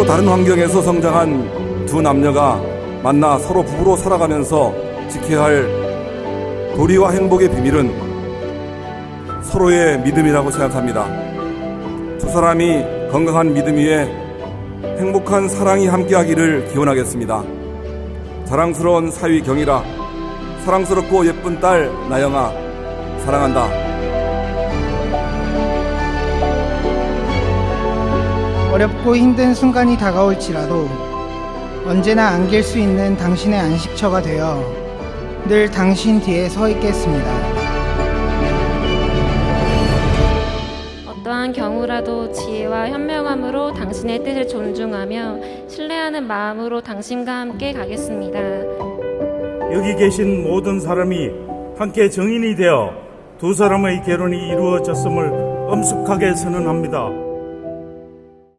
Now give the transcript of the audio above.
서로 다른 환경에서 성장한 두 남녀가 만나 서로 부부로 살아가면서 지켜야 할 도리와 행복의 비밀은 서로의 믿음이라고 생각합니다. 두 사람이 건강한 믿음 위에 행복한 사랑이 함께하기를 기원하겠습니다. 자랑스러운 사위 경이라 사랑스럽고 예쁜 딸 나영아 사랑한다. 어렵고 힘든 순간이 다가올지라도 언제나 안길 수 있는 당신의 안식처가 되어 늘 당신 뒤에 서 있겠습니다. 어떠한 경우라도 지혜와 현명함으로 당신의 뜻을 존중하며 신뢰하는 마음으로 당신과 함께 가겠습니다. 여기 계신 모든 사람이 함께 정인이 되어 두 사람의 결혼이 이루어졌음을 엄숙하게 선언합니다.